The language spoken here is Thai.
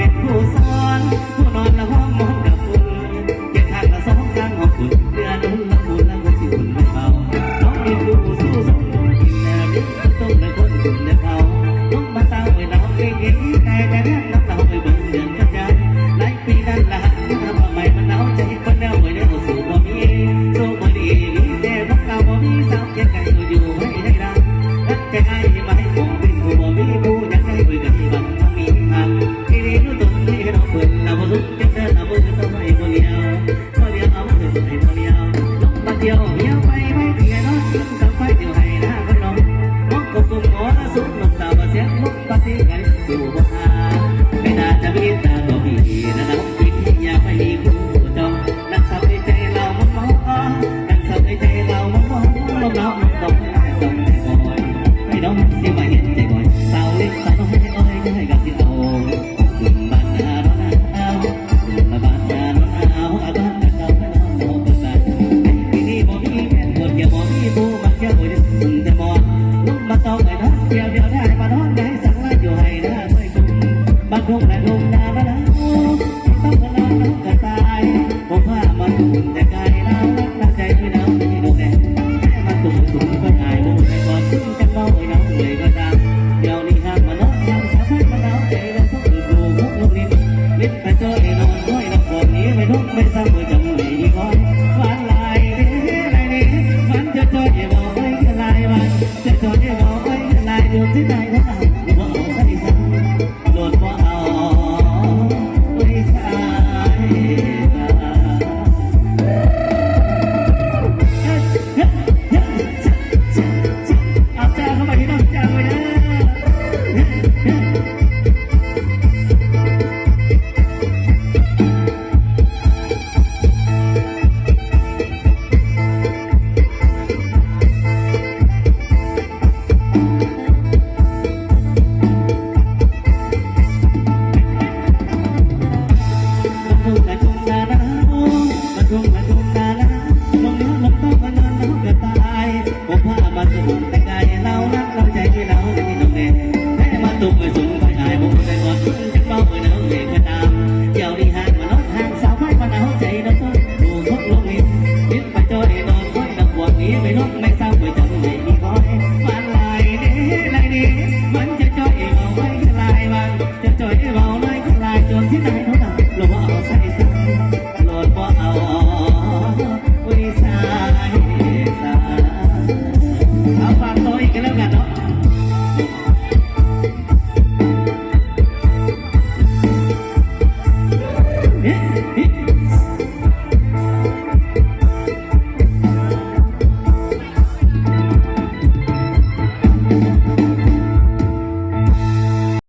เป็นผู้สอนผู้นอนียวเดียวได้มาน้องได้สังลาอยู่ให้หนะไม่คุ้มบางคงนะลงนาบ้านต้องกันน้องกันตายผมว่ามันแต่กายเราตั้ใจด้วน้ำที่ดูแลแค่มาตุ่มตุ่มก็หายมุมในวันที่จะเมาไอ้น้องเลยก็ตามเดี๋ยวนี้ห้ามมาน้องยังสามารถมาน้องใจเราต้องดูมุกลูกลิ้นลิ้นไปเจอ 我怕阿妈。